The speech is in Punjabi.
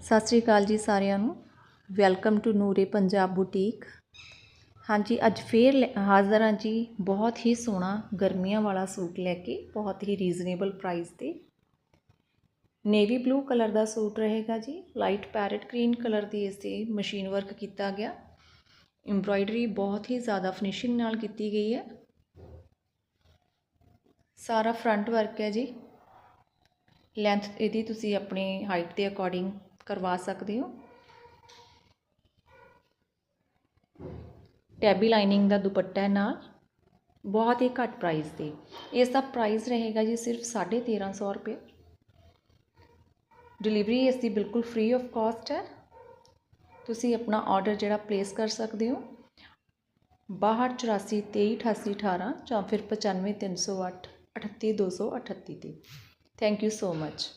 ਸਤਿ ਸ੍ਰੀ ਅਕਾਲ ਜੀ ਸਾਰਿਆਂ ਨੂੰ। Welcome to Noore Punjab boutique ਹਾਂਜੀ, ਅੱਜ ਫੇਰ ਲੈ- ਹਾਜ਼ਰ ਹਾਂ ਜੀ ਬਹੁਤ ਹੀ ਸੋਹਣਾ ਗਰਮੀਆਂ ਵਾਲਾ ਸੂਟ ਲੈ ਕੇ, ਬਹੁਤ ਹੀ ਰੀਜ਼ਨੇਬਲ ਪ੍ਰਾਈਸ ਤੇ। ਨੇਵੀ ਬਲੂ ਕਲਰ ਦਾ ਸੂਟ ਰਹੇਗਾ ਜੀ। ਲਾਈਟ ਪੈਰਟ ਗ੍ਰੀਨ ਕਲਰ ਦੀ ਇਸ ਤੇ ਮਸ਼ੀਨ ਵਰਕ ਕੀਤਾ ਗਿਆ। ਐਮਬ੍ਰਾਇਡਰੀ ਬਹੁਤ ਹੀ ਜ਼ਿਆਦਾ ਫਿਨਿਸ਼ਿੰਗ ਨਾਲ ਕੀਤੀ ਗਈ ਹੈ। ਸਾਰਾ ਫਰੰਟ ਵਰਕ ਹੈ ਜੀ। ਲੈਂਥ ਇਹਦੀ ਤੁਸੀਂ ਆਪਣੀ ਹਾਈਟ ਦੇ ਅਕੋਰਡਿੰਗ ਕਰਵਾ ਸਕਦੇ ਹੋ ਟੈਬੀ ਲਾਈਨਿੰਗ ਦਾ ਦੁਪੱਟਾ ਹੈ ਨਾਲ ਬਹੁਤ ਹੀ ਘੱਟ ਪ੍ਰਾਈਸ ਤੇ ਇਸ ਦਾ ਪ੍ਰਾਈਸ ਰਹੇਗਾ ਜੀ ਸਿਰਫ 1350 ਰੁਪਏ ਡਿਲੀਵਰੀ ਇਸ ਦੀ ਬਿਲਕੁਲ ਫ੍ਰੀ ਆਫ ਕਾਸਟ ਹੈ ਤੁਸੀਂ ਆਪਣਾ ਆਰਡਰ ਜਿਹੜਾ ਪਲੇਸ ਕਰ ਸਕਦੇ ਹੋ 6284 238818 ਜਾਂ ਫਿਰ 95308 38238 ਤੇ ਥੈਂਕ ਯੂ ਸੋ ਮਚ